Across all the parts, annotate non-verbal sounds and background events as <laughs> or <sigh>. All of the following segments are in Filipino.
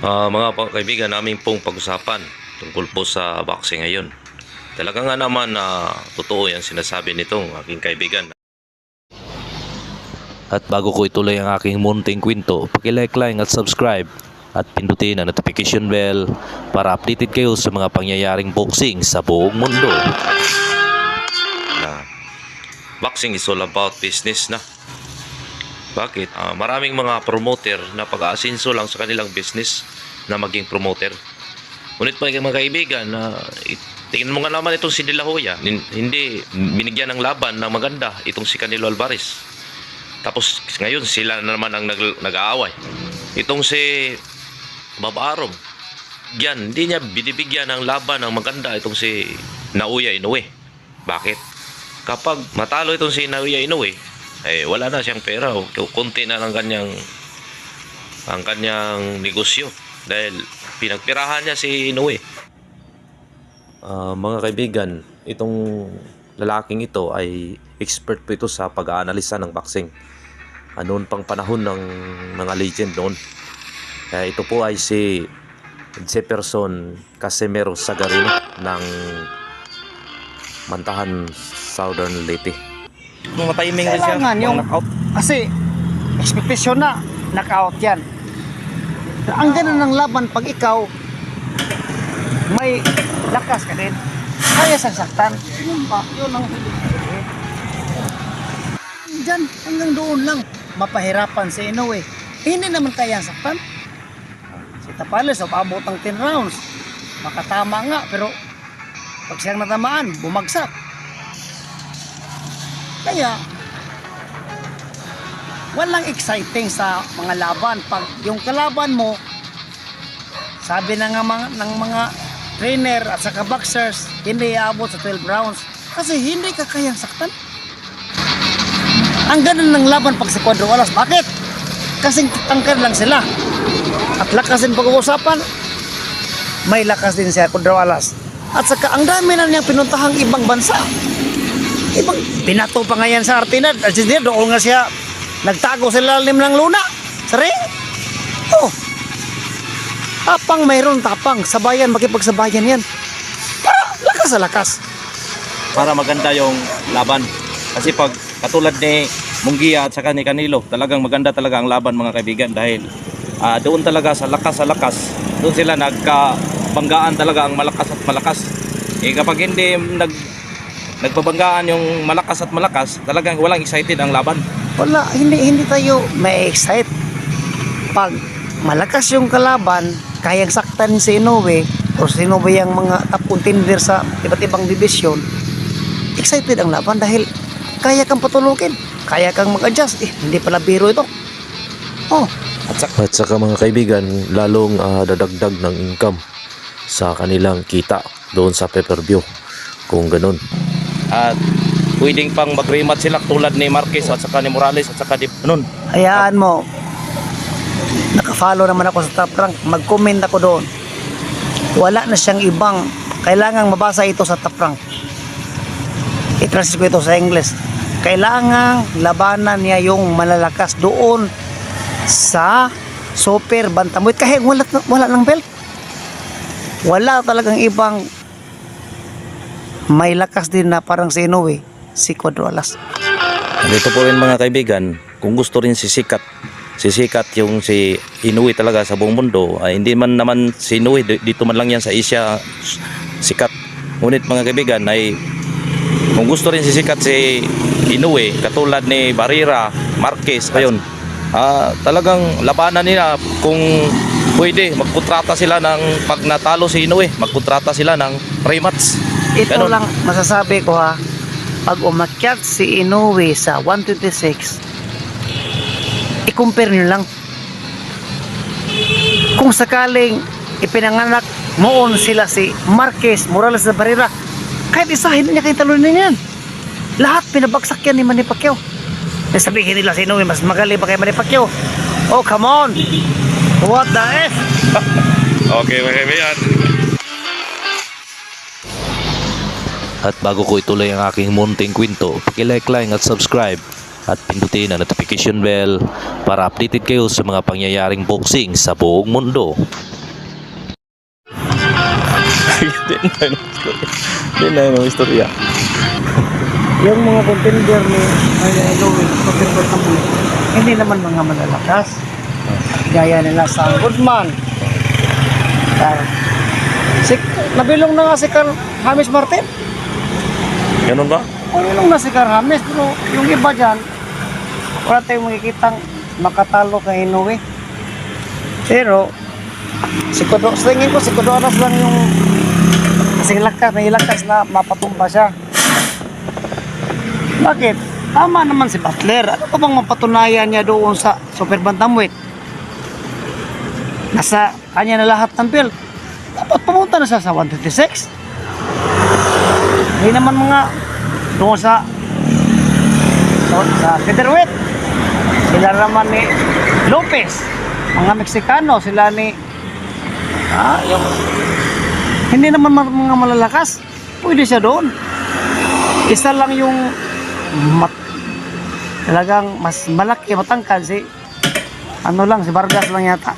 Ah, mga kaibigan, namin pong pag-usapan tungkol po sa boxing ngayon. Talaga nga naman na totoo yan sinasabi nitong aking kaibigan. At bago ko ituloy ang aking munting kwento, pakilike lang at subscribe at pindutin ang notification bell para updated kayo sa mga pangyayaring boxing sa buong mundo. na boxing is all about business na. Bakit? Ah, maraming mga promoter na pag-aasinso lang sa kanilang business na maging promoter. Ngunit mga mga kaibigan, na tingnan mo nga naman itong si De Hoya. Hin- Hindi binigyan ng laban na maganda itong si Canelo Alvarez. Tapos ngayon sila na naman ang nag- nag-aaway. Itong si Bob Arum, yan, hindi niya binibigyan ng laban ng maganda itong si Naoya Inoue. Bakit? Kapag matalo itong si Naoya Inoue, eh wala na siyang pera. Kunti na lang kanyang ang kanyang negosyo dahil pinagpirahan niya si Inoue. Ah, mga kaibigan, itong lalaking ito ay expert po ito sa pag-aanalisa ng boxing. Noon pang panahon ng mga legend noon. Kaya ito po ay si Jefferson Casimiro Sagarino ng Mantahan Southern Leyte. Mga timing rin siya. Kailangan yung, knockout. kasi, expectation na, knockout yan. Ang ganun ng laban pag ikaw, may lakas ka din, kaya sasaktan. Yun ba? Yun ang Diyan, hanggang doon lang, mapahirapan si Inoue. Hindi naman kaya saktan. Si Tapales, abot ng 10 rounds. Makatama nga, pero pag siyang natamaan, bumagsak. Kaya, walang exciting sa mga laban. Pag yung kalaban mo, sabi na nga mga, ng mga trainer at saka boxers, hindi aabot sa 12 rounds. Kasi hindi ka kayang saktan. Ang ganun ng laban pag sa Quadro Alas. Bakit? Kasing tangkad lang sila. At lakas din pag-uusapan, may lakas din siya Quadro Alas. At saka ang dami na niyang pinuntahang ibang bansa. Ibang binato pa nga yan sa Artinad. At siya doon nga siya nagtago sa lalim ng luna. Sa ring. Oh. Tapang mayroon tapang. Sabayan, makipagsabayan yan. Para lakas sa lakas. Para maganda yung laban. Kasi pag katulad ni Mungia at saka ni Canelo, talagang maganda talaga ang laban mga kaibigan dahil ah, doon talaga sa lakas sa lakas, doon sila nagkabanggaan talaga ang malakas at malakas. Eh kapag hindi nag nagpabanggaan yung malakas at malakas, talagang walang excited ang laban. Wala, hindi, hindi tayo may excite. Pag malakas yung kalaban, kayang saktan si Inoue o sino ba yung mga top contender sa iba't ibang division, excited ang laban dahil kaya kang patulugin, kaya kang mag-adjust. Eh, hindi pala biro ito. Oh, At saka mga kaibigan, lalong ah, dadagdag ng income sa kanilang kita doon sa pay-per-view. Kung ganun. At pwedeng pang mag-rematch sila tulad ni Marquez at saka ni Morales at saka ni nun. hayaan mo. Nakafollow naman ako sa top rank. Mag-comment ako doon. Wala na siyang ibang kailangang mabasa ito sa top rank. I-translate ko ito sa English. Kailangang labanan niya yung malalakas doon sa super bantamweight kahit wala, wala ng belt. Wala talagang ibang may lakas din na parang si Inoue, si Cuadro Alas. Dito po rin mga kaibigan, kung gusto rin sisikat, sisikat yung si Inoue talaga sa buong mundo, ay hindi man naman si Inoue, di- dito man lang yan sa Asia sikat. Ngunit mga kaibigan ay kung gusto rin sisikat si Inoue, katulad ni Barrera, Marquez, ayun, ah, talagang labanan nila kung pwede, magkontrata sila ng pag natalo si Inoue, magkontrata sila ng rematch. Ito Ganon. lang masasabi ko ha. Pag umakyat si Inoue sa 126, i-compare nyo lang. Kung sakaling ipinanganak moon sila si Marquez Morales de Barrera, kahit isa, hindi niya kayo talunin yan. Lahat pinabagsak yan ni Manny Pacquiao. Nasabihin nila si Inoue, mas magaling pa kay Manny Pacquiao. Oh, come on! What the F? <laughs> Okay, mga kaibigan. At bago ko ituloy ang aking munting kwento, pakilike lang at subscribe at pindutin ang notification bell para updated kayo sa mga pangyayaring boxing sa buong mundo. Hindi na yung istorya. Hindi na yung istorya. Yung mga contender ni ay Louie, contender kami, hindi naman mga malalakas. Gaya nila sa Goodman. Uh, si, nabilong na nga si Carl James Martin. Ganun ba? Nabilong na si Carl James, pero yung iba dyan, wala tayong makikitang makatalo kay Inoue. Pero, si Kudo, sa tingin ko, si Kudo Aras lang yung kasi lakas, may lakas na mapatumba siya. Bakit? Tama naman si Butler. Ano pa bang mapatunayan niya doon sa Super Bantamweight? Nasa kanya na lahat ng belt. Dapat pumunta na siya sa 156. Hindi naman mga doon sa sa, sa featherweight. Sila naman ni Lopez. Mga Meksikano, sila ni ah, yung hindi naman ma- mga malalakas. Pwede siya doon. Isa lang yung mat, talagang mas malaki, matangkad si ano lang, si Vargas lang yata.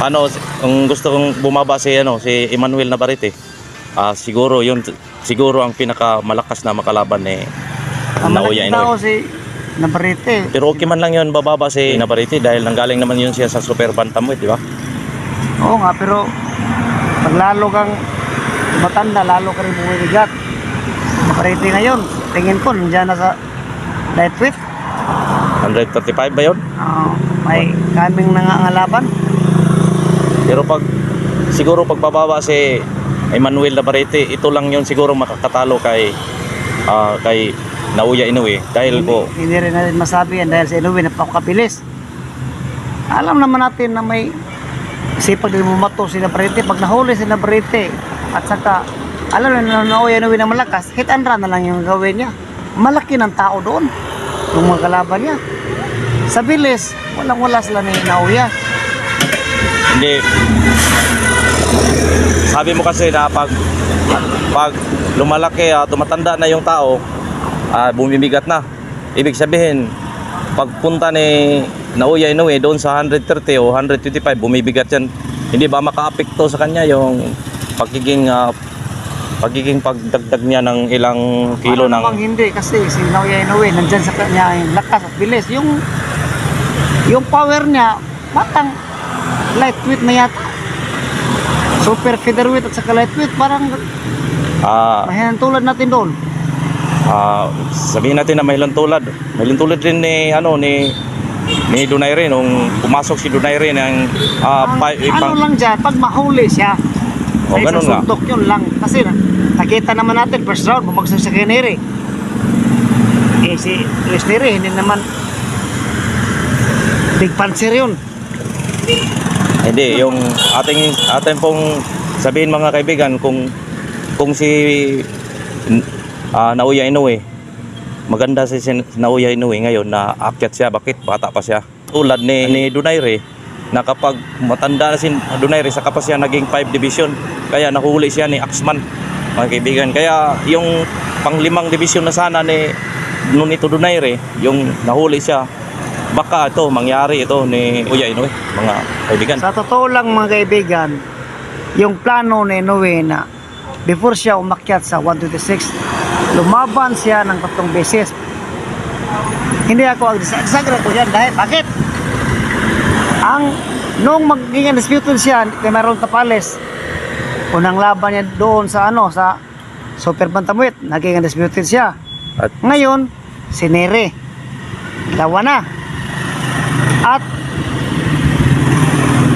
Ano, kung gusto kong bumaba si ano, si Emmanuel Navarrete. Ah, siguro yun siguro ang pinakamalakas na makalaban ni Ang Naoya Inoue. si Navarrete. Pero okay man lang yun bababa si Navarrete dahil nanggaling naman yun siya sa Super Bantamweight, di ba? Oo nga, pero pag lalo kang matanda, lalo ka rin bumibigat. Navarrete ngayon, tingin ko, nandiyan na sa lightweight. 135 ba yun? Ah, may kaming nangangalaban. Pero pag siguro pag bababa si Emmanuel Navarrete, ito lang yun siguro makakatalo kay ah, kay Naoya Inoue dahil po Hindi rin natin masabi yan dahil sa Inoue napakabilis. Alam naman natin na may sipag din bumato si Navarrete. Pag nahuli si Navarrete at saka alam na Inoue Inoue na malakas, hit and run na lang yung gawin niya. Malaki ng tao doon. Yung mga kalaban niya. Sa bilis, walang wala sila ni Naoya. hindi sabi mo kasi na pag pag lumalaki at tumatanda na yung tao ah, bumibigat na ibig sabihin pagpunta ni Naoya Inoue doon sa 130 o 125 bumibigat yan hindi ba makaapekto sa kanya yung pagiging ah, pagiging pagdagdag niya ng ilang kilo Ano ng namang hindi kasi si Naoya Inoue nandyan sa kanya yung lakas at bilis. Yung yung power niya, batang lightweight na yata. Super featherweight at saka lightweight, parang ah, mahinang tulad natin doon. Ah, sabihin natin na may tulad. May tulad rin ni ano ni ni Donaire nung pumasok si Donaire ng ah, Ang, pa, ano lang dyan, pag mahuli siya, O, sa ganun isang nga. suntok yun lang. Kasi na, nakita naman natin, first round, bumagsak sa Kenere. Eh, si Luis Neri, hindi naman big puncher yun. Hindi yung ating ating pong sabihin mga kaibigan kung kung si ah, Naoya Inoue maganda si si Naoya Inoue ngayon na akyat siya bakit? Bata pa siya. Tulad ni ni Donaire na kapag matanda na si Donaire saka pa siya naging 5 division kaya nahuli siya ni Axman mga kaibigan. Kaya yung panglimang division na sana ni Nunito Donaire yung nahuli siya baka ito mangyari ito ni Uya Inoue mga kaibigan Sa totoo lang mga kaibigan, yung plano ni Inoue na before siya umakyat sa 126, lumaban siya ng tatlong beses. Hindi ako agsagra ko yan dahil bakit? Ang nung maging undisputed siya kay Maron Tapales, unang laban niya doon sa ano sa Super Bantamweight, naging undisputed siya. At Ngayon, si Nere. Dalawa na. At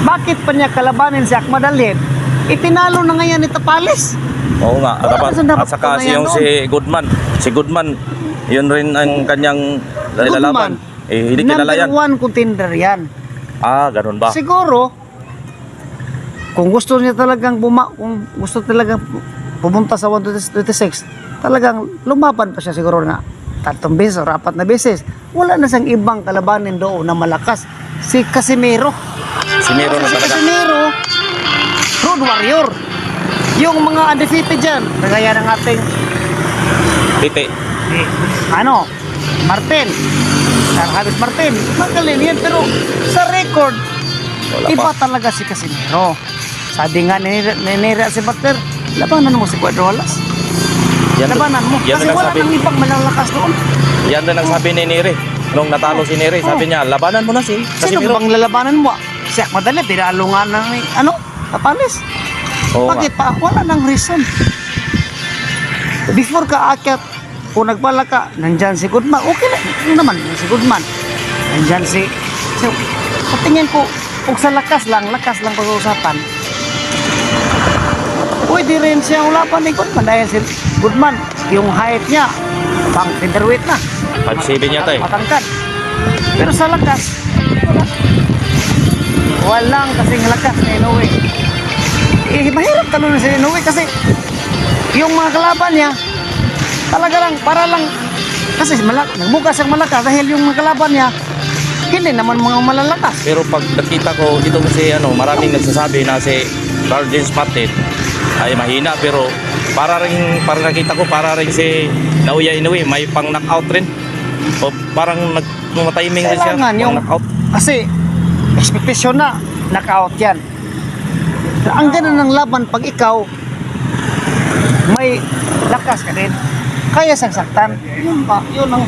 bakit pa niya kalabanin si Ahmad Alib? Itinalo na ngayon ni Tapales. Oo nga, at, dapat, dapat at saka si yung si Goodman, si Goodman, yun rin ang kanyang lalaban. Eh, hindi kilala Number yan. one contender yan. Ah, ganun ba? Siguro, kung gusto niya talagang buma, kung gusto talagang pumunta sa 126, talagang lumaban pa siya siguro na tatlong beses o apat na beses. Wala na siyang ibang kalabanin doon na malakas. Si Casimiro. Si Miro na Si talaga. Casimiro, road warrior. Yung mga undefeated dyan, kagaya ng ating, Titi. ano, Martin, Javis Martin, magaling yan, pero sa record, Wala iba pa. talaga si Casimiro. Sabi nga ni, ni, ni si Butler, labanan mo si Cuadro Alas. Yan, Labanan mo. yan Kasi wala sabi, nang ibang malalakas doon. yan din ang sabi ni Neri. Nung natalo si Neri, sabi niya, labanan mo na si Sino Casimiro. bang lalabanan mo? Siya madali, tinalo nga ng, ano, Tapalis. Oo nga. Bakit pa? Wala nang reason. Before ka akyat, kung nagpala ka, nandyan si Goodman. Okay yun naman, si Goodman. Nandyan si... So, sa tingin ko, kung sa lakas lang, lakas lang pag-uusapan, pwede rin siya ulapan ni Goodman dahil si Goodman, yung height niya, pang featherweight na. 5'7 yata eh. Matangkad. Pero sa lakas, wala. Walang kasing lakas ni Inoue. Eh, mahirap talunin si Inoue kasi yung mga kalaban niya, talaga lang, para lang, kasi malak nagbukas siyang malakas dahil yung mga kalaban niya, hindi naman mga malalakas. Pero pag nakita ko dito kasi ano, maraming nagsasabi na si Carl James ay mahina pero para rin para nakita ko para rin si Naoya Inoue may pang knockout rin. O parang nag timing rin siya. Pang yung, knockout. kasi expectation na, knockout yan. Ang ganda ng laban pag ikaw may lakas ka din. Kaya sagsaktan. Yun ba? Yun ang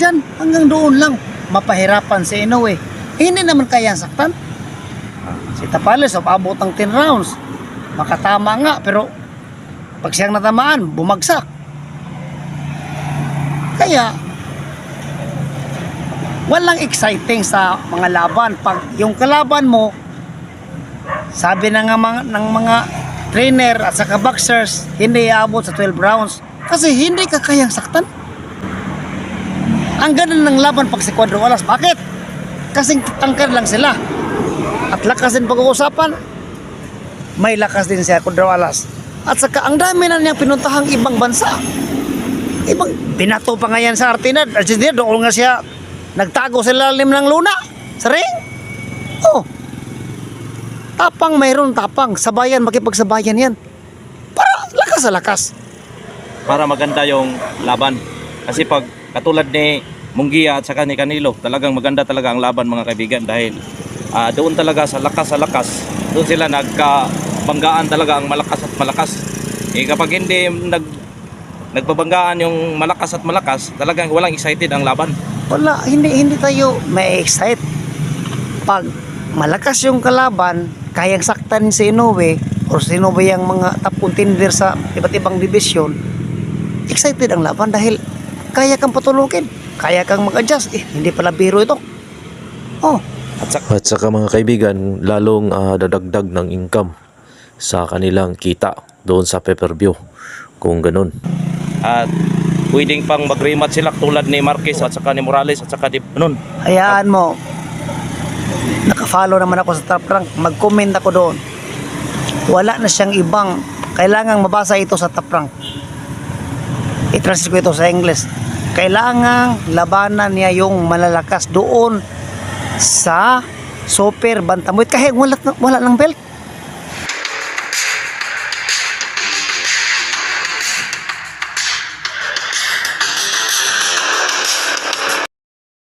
Diyan, hanggang doon lang. Mapahirapan si Inoue. Hindi naman kaya saktan. Si Tapales, abot ng 10 rounds. Makatama nga, pero pag siyang natamaan, bumagsak. Kaya, walang exciting sa mga laban. Pag yung kalaban mo, sabi na nga mga, ng mga trainer at saka boxers, hindi aabot sa 12 rounds. Kasi hindi ka kayang saktan. Ang ganda ng laban pag si Cuadro Alas. Bakit? Kasing tangkad lang sila. At lakas din pag-uusapan, may lakas din siya Cuadro Alas. At saka ang dami na niyang pinuntahang ibang bansa. Ibang binato pa nga yan sa Argentina. Argentina doon nga siya nagtago sa lalim ng luna. Sa ring. Oh. Tapang mayroon tapang. Sabayan, makipagsabayan yan. Para lakas sa lakas. para maganda yung laban. Kasi pag katulad ni Mungia at saka ni Canelo, talagang maganda talaga ang laban mga kaibigan dahil ah, doon talaga sa lakas sa lakas, doon sila nagkabanggaan talaga ang malakas at malakas. Eh kapag hindi nag nagbabanggaan yung malakas at malakas, talagang walang excited ang laban. Wala, hindi hindi tayo may excite. Pag malakas yung kalaban, kayang saktan si Inoue or si Inoue yung mga top contender sa iba't ibang division, excited ang laban dahil kaya kang patulugin, kaya kang mag-adjust. Eh, hindi pala biro ito. Oh, At saka mga kaibigan, lalong ah, dadagdag ng income sa kanilang kita doon sa pay-per-view. Kung ganun. at pwedeng pang mag-rematch sila tulad ni Marquez at saka ni Morales at saka ni nun. hayaan mo. Naka-follow naman ako sa top rank. Mag-comment ako doon. Wala na siyang ibang kailangang mabasa ito sa top rank. I-translate ko ito sa English. Kailangang labanan niya yung malalakas doon sa super bantamweight kahit wala, wala ng belt.